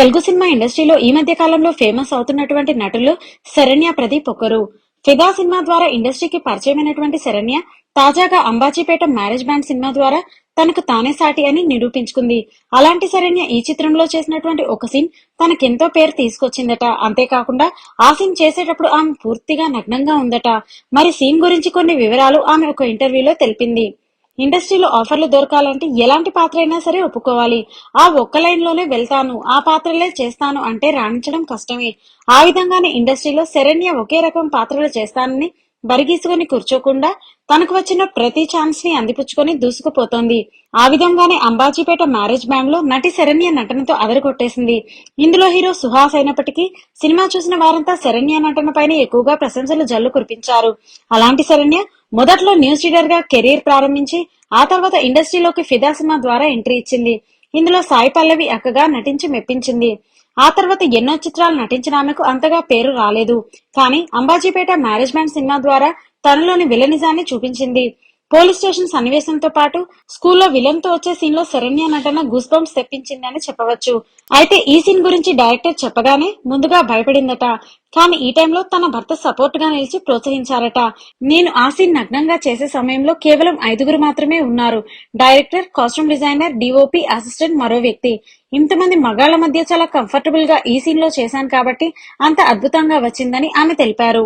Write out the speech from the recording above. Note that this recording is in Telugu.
తెలుగు సినిమా ఇండస్ట్రీలో ఈ మధ్య కాలంలో ఫేమస్ అవుతున్నటువంటి నటులు శరణ్య ప్రదీప్ ఒకరు. ఫిదా సినిమా ద్వారా ఇండస్ట్రీకి పరిచయమైనటువంటి శరణ్య తాజాగా అంబాజీపేట మ్యారేజ్ బ్యాండ్ సినిమా ద్వారా తనకు తానే సాటి అని నిరూపించుకుంది. అలాంటి శరణ్య ఈ చిత్రంలో చేసినటువంటి ఒక సీన్ తనకెంతో పేరు తీసుకొచ్చిందట. అంతేకాకుండా ఆ సీన్ చేసేటప్పుడు ఆమె పూర్తిగా నగ్నంగా ఉందట. మరి సీన్ గురించి కొన్ని వివరాలు ఆమె ఒక ఇంటర్వ్యూలో తెలిపింది. ఇండస్ట్రీలో ఆఫర్లు దొరకాలంటే ఎలాంటి పాత్ర అయినా సరే ఒప్పుకోవాలి. ఆ ఒక్క లైన్లోనే వెళ్తాను ఆ పాత్రలే చేస్తాను అంటే రాణించడం కష్టమే. ఆ విధంగానే ఇండస్ట్రీలో శరణ్య ఒకే రకం పాత్రలు చేస్తానని బరిగీసుకొని కూర్చోకుండా తనకు వచ్చిన ప్రతి ఛాన్స్ని అందిపుచ్చుకొని దూసుకుపోతోంది. ఆ విధంగానే అంబాజీపేట మ్యారేజ్ బ్యాండ్లో నటి శరణ్య నటనతో అదరగొట్టేసింది. ఇందులో హీరో సుహాస్ అయినప్పటికీ సినిమా చూసిన వారంతా శరణ్య నటన పైన ఎక్కువగా ప్రశంసలు జల్లు కురిపించారు. అలాంటి శరణ్య మొదట్లో న్యూస్ రీడర్గా కెరీర్ ప్రారంభించి ఆ తర్వాత ఇండస్ట్రీలోకి ఫిదా సినిమా ద్వారా ఎంట్రీ ఇచ్చింది. ఇందులో సాయి పల్లవి అక్కగా నటించి మెప్పించింది. ఆ తర్వాత ఎన్నో చిత్రాలు నటించిన ఆమెకు అంతగా పేరు రాలేదు. కానీ అంబాజీపేట మేనేజ్మెంట్ సినిమా ద్వారా తనలోని విలనిజాన్ని చూపించింది. పోలీస్ స్టేషన్ సన్నివేశంతో పాటు స్కూల్లో విలన్తో వచ్చే సీన్లో శరణ్య నటన గూస్ బంప్స్ తెప్పించిందని చెప్పవచ్చు. అయితే ఈ సీన్ గురించి డైరెక్టర్ చెప్పగానే ముందుగా భయపడిందట. కానీ ఈ టైంలో తన భర్త సపోర్ట్గా నిలిచి ప్రోత్సహించారట. నేను ఆ సీన్ నగ్నంగా చేసే సమయంలో కేవలం ఐదుగురు మాత్రమే ఉన్నారు. Director costume designer DOP assistant మరో వ్యక్తి. ఇంతమంది మగాళ్ళ మధ్య చాలా కంఫర్టబుల్గా ఈ సీన్లో చేశాను కాబట్టి అంత అద్భుతంగా వచ్చిందని ఆమె తెలిపారు.